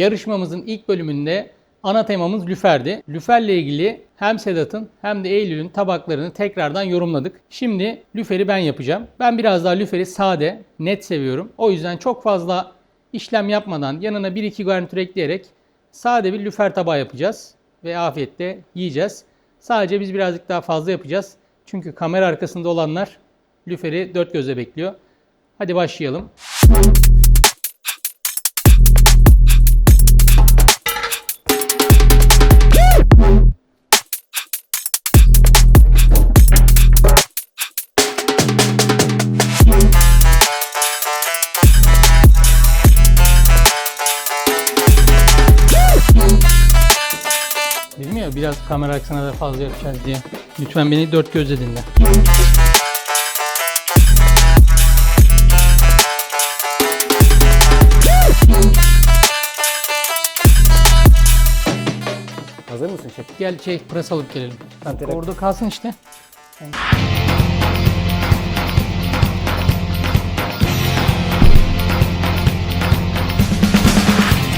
Yarışmamızın ilk bölümünde ana temamız lüferdi. Lüferle ilgili hem Sedat'ın hem de Eylül'ün tabaklarını tekrardan yorumladık. Şimdi lüferi ben yapacağım. Ben biraz daha lüferi sade, net seviyorum. O yüzden çok fazla işlem yapmadan yanına 1-2 garnitür ekleyerek sade bir lüfer tabağı yapacağız. Ve afiyetle yiyeceğiz. Sadece biz birazcık daha fazla yapacağız. Çünkü kamera arkasında olanlar lüferi dört gözle bekliyor. Hadi başlayalım. Biraz kamera arkasına da fazla yapacağız diye. Lütfen beni dört gözle dinle. Hazır mısın şef? Gel şey pırasa alıp gelelim. Kantere. Orada kalsın işte.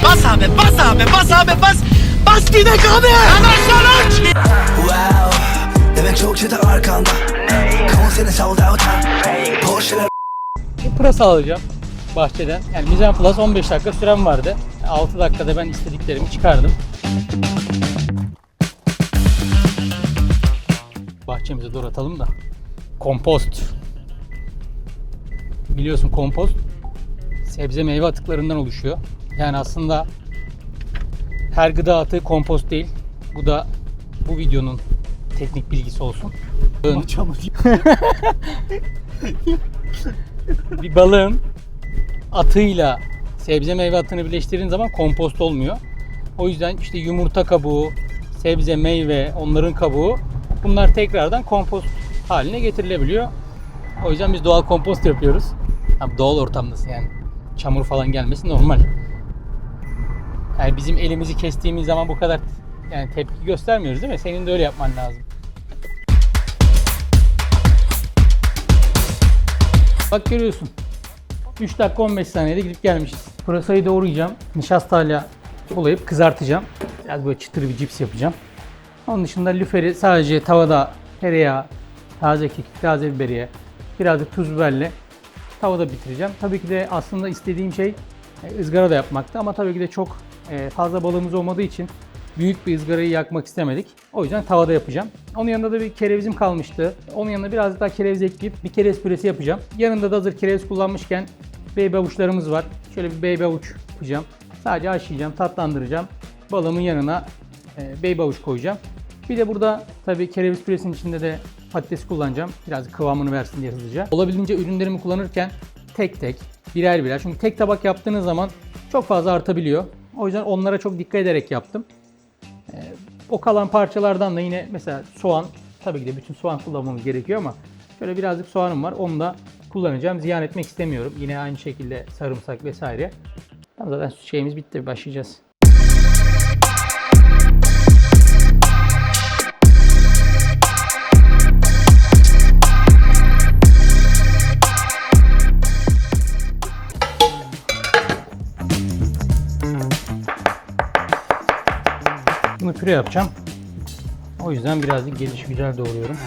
Bas abi, bas abi, bas abi, bas. Bas. Hemen sonuç. Wow Demek çok çete arkanda Konseri sold out Porsche'ler Bir pırasa alacağım bahçeden. Yani Mizan Plus 15 dakika sürem vardı. 6 dakikada ben istediklerimi çıkardım. Bahçemize doğru atalım da. Kompost. Biliyorsun kompost sebze meyve atıklarından oluşuyor. Yani aslında her gıda atığı kompost değil. Bu da bu videonun teknik bilgisi olsun. bir balığın atığıyla sebze meyve atığını birleştirdiğin zaman kompost olmuyor. O yüzden işte yumurta kabuğu, sebze meyve, onların kabuğu bunlar tekrardan kompost haline getirilebiliyor. O yüzden biz doğal kompost yapıyoruz. Abi doğal ortamdasın yani. Çamur falan gelmesi normal. Yani bizim elimizi kestiğimiz zaman bu kadar yani tepki göstermiyoruz değil mi? Senin de öyle yapman lazım. Bak görüyorsun. 3 dakika 15 saniyede gidip gelmişiz. Pırasayı doğrayacağım. Nişastayla bulayıp kızartacağım. Biraz böyle çıtır bir cips yapacağım. Onun dışında lüferi sadece tavada tereyağı, taze kekik, taze biberiye, birazcık tuz biberle tavada bitireceğim. Tabii ki de aslında istediğim şey e, ızgara da yapmaktı ama tabii ki de çok fazla balığımız olmadığı için büyük bir ızgarayı yakmak istemedik. O yüzden tavada yapacağım. Onun yanında da bir kerevizim kalmıştı. Onun yanına biraz daha kereviz ekleyip bir kereviz püresi yapacağım. Yanında da hazır kereviz kullanmışken baby avuçlarımız var. Şöyle bir baby avuç yapacağım. Sadece haşlayacağım, tatlandıracağım. Balığımın yanına e, baby avuç koyacağım. Bir de burada tabii kereviz püresinin içinde de patates kullanacağım. Biraz kıvamını versin diye hızlıca. Olabildiğince ürünlerimi kullanırken tek tek, birer birer. Çünkü tek tabak yaptığınız zaman çok fazla artabiliyor. O yüzden onlara çok dikkat ederek yaptım. O kalan parçalardan da yine mesela soğan, tabii ki de bütün soğan kullanmamız gerekiyor ama şöyle birazcık soğanım var. Onu da kullanacağım. Ziyan etmek istemiyorum. Yine aynı şekilde sarımsak vesaire. Tamam zaten şeyimiz bitti. Başlayacağız. Bunu püre yapacağım. O yüzden birazcık geliş güzel doğruyorum.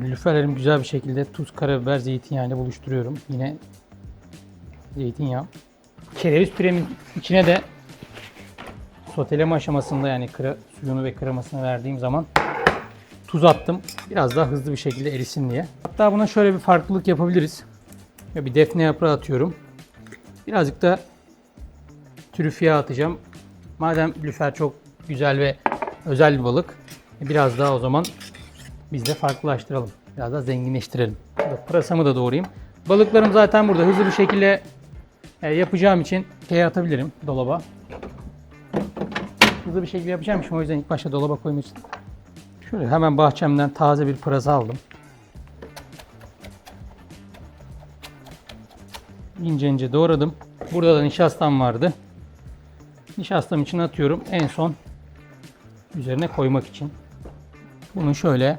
Lüferlerimi güzel bir şekilde tuz, karabiber, zeytinyağıyla buluşturuyorum. Yine zeytinyağı. Kereviz püremin içine de soteleme aşamasında yani kıra, suyunu ve kremasını verdiğim zaman tuz attım. Biraz daha hızlı bir şekilde erisin diye. Hatta buna şöyle bir farklılık yapabiliriz. Ve bir defne yaprağı atıyorum. Birazcık da trüfiye atacağım. Madem lüfer çok güzel ve özel bir balık, biraz daha o zaman biz de farklılaştıralım. Biraz daha zenginleştirelim. Burada pırasamı da doğrayayım. Balıklarım zaten burada. Hızlı bir şekilde e, yapacağım için şey atabilirim dolaba. Hızlı bir şekilde yapacağım için o yüzden ilk başta dolaba için. Şöyle hemen bahçemden taze bir pırasa aldım. İnce ince doğradım. Burada da nişastam vardı. Nişastam için atıyorum. En son üzerine koymak için. Bunu şöyle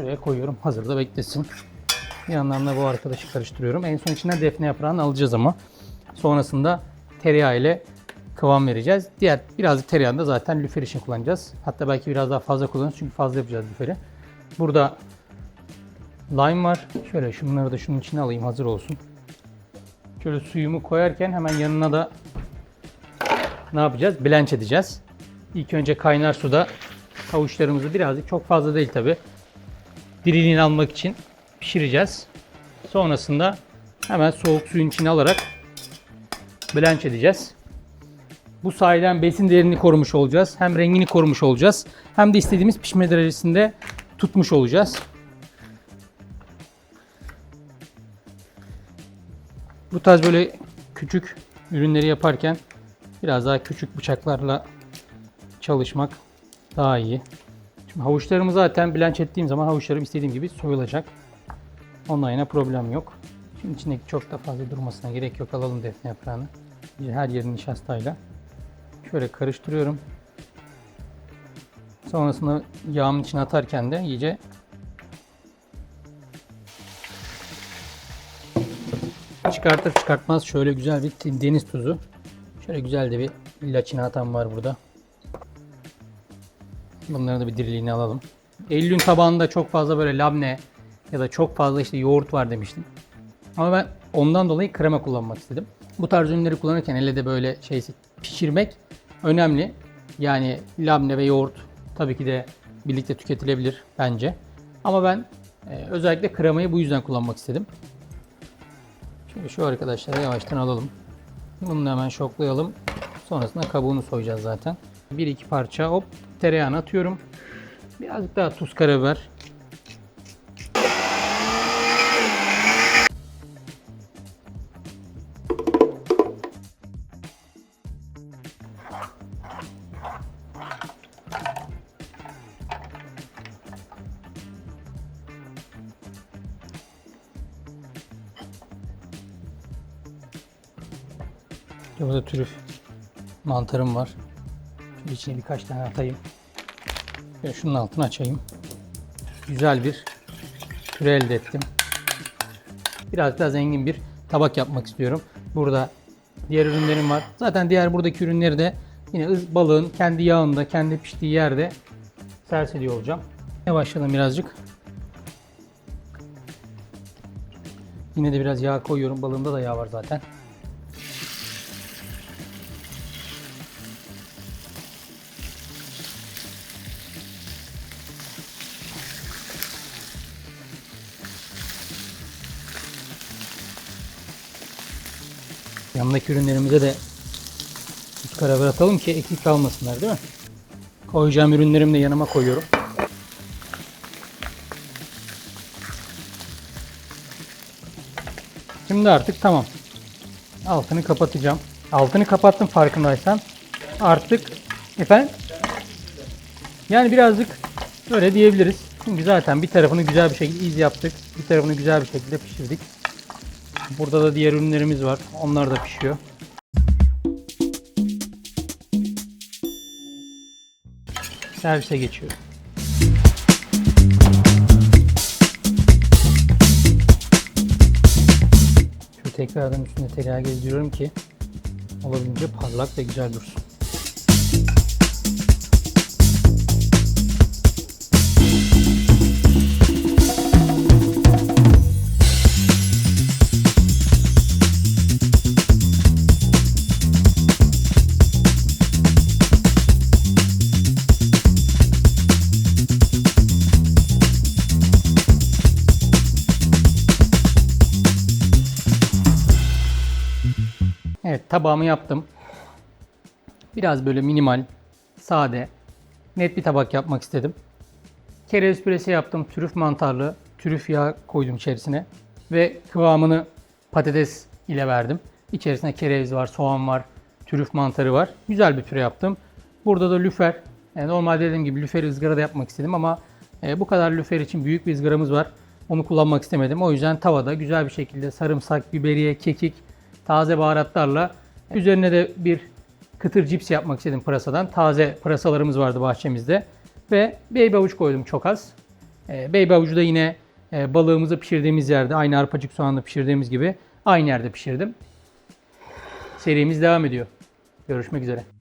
şuraya koyuyorum. Hazırda beklesin. Bir yandan da bu arkadaşı karıştırıyorum. En son içinden defne yaprağını alacağız ama. Sonrasında tereyağı ile kıvam vereceğiz. Diğer birazcık tereyağını da zaten lüfer için kullanacağız. Hatta belki biraz daha fazla kullanırız çünkü fazla yapacağız lüferi. Burada lime var. Şöyle şunları da şunun içine alayım hazır olsun. Şöyle suyumu koyarken hemen yanına da ne yapacağız? Blanch edeceğiz. İlk önce kaynar suda havuçlarımızı birazcık çok fazla değil tabi. Diriliğini almak için pişireceğiz. Sonrasında hemen soğuk suyun içine alarak blanch edeceğiz. Bu sayeden besin değerini korumuş olacağız. Hem rengini korumuş olacağız. Hem de istediğimiz pişme derecesinde tutmuş olacağız. Bu tarz böyle küçük ürünleri yaparken biraz daha küçük bıçaklarla çalışmak daha iyi. Şimdi havuçlarımı zaten blanch ettiğim zaman havuçlarım istediğim gibi soyulacak. Onunla yine problem yok. Şimdi içindeki çok da fazla durmasına gerek yok. Alalım defne yaprağını. Her yerini nişastayla. Şöyle karıştırıyorum. Sonrasında yağın içine atarken de iyice çıkartır çıkartmaz şöyle güzel bir deniz tuzu. Şöyle güzel de bir laçinatam var burada. Bunları da bir diriliğini alalım. Eylül'ün tabağında çok fazla böyle labne ya da çok fazla işte yoğurt var demiştim. Ama ben ondan dolayı krema kullanmak istedim. Bu tarz ürünleri kullanırken elle de böyle şey pişirmek önemli. Yani labne ve yoğurt tabii ki de birlikte tüketilebilir bence. Ama ben e, özellikle kremayı bu yüzden kullanmak istedim. Şöyle şu arkadaşları yavaştan alalım. Bunu hemen şoklayalım. Sonrasında kabuğunu soyacağız zaten. Bir iki parça hop tereyağını atıyorum. Birazcık daha tuz karabiber. Burada trüf mantarım var. Şöyle içine birkaç tane atayım. Ve şunun altını açayım. Güzel bir püre elde ettim. Biraz daha zengin bir tabak yapmak istiyorum. Burada diğer ürünlerim var. Zaten diğer buradaki ürünleri de yine balığın kendi yağında, kendi piştiği yerde servis ediyor olacağım. Ne başlayalım birazcık. Yine de biraz yağ koyuyorum. Balığında da yağ var zaten. Yanındaki ürünlerimize de tuz karabiber atalım ki eksik kalmasınlar değil mi? Koyacağım ürünlerimi de yanıma koyuyorum. Şimdi artık tamam. Altını kapatacağım. Altını kapattım farkındaysan. Artık efendim yani birazcık öyle diyebiliriz. Çünkü zaten bir tarafını güzel bir şekilde iz yaptık. Bir tarafını güzel bir şekilde pişirdik. Burada da diğer ürünlerimiz var. Onlar da pişiyor. Servise geçiyor. Şu tekrardan üstüne tereyağı gezdiriyorum ki olabildiğince parlak ve güzel dursun. Evet tabağımı yaptım. Biraz böyle minimal, sade, net bir tabak yapmak istedim. Kereviz püresi yaptım. Trüf mantarlı. Trüf yağı koydum içerisine. Ve kıvamını patates ile verdim. İçerisinde kereviz var, soğan var, trüf mantarı var. Güzel bir püre yaptım. Burada da lüfer. Yani normalde dediğim gibi lüferi ızgarada yapmak istedim ama e, bu kadar lüfer için büyük bir ızgaramız var. Onu kullanmak istemedim. O yüzden tavada güzel bir şekilde sarımsak, biberiye, kekik, taze baharatlarla üzerine de bir kıtır cips yapmak istedim pırasadan. Taze pırasalarımız vardı bahçemizde. Ve baby avuç koydum çok az. E, baby avucu da yine e, balığımızı pişirdiğimiz yerde, aynı arpacık soğanla pişirdiğimiz gibi aynı yerde pişirdim. Serimiz devam ediyor. Görüşmek üzere.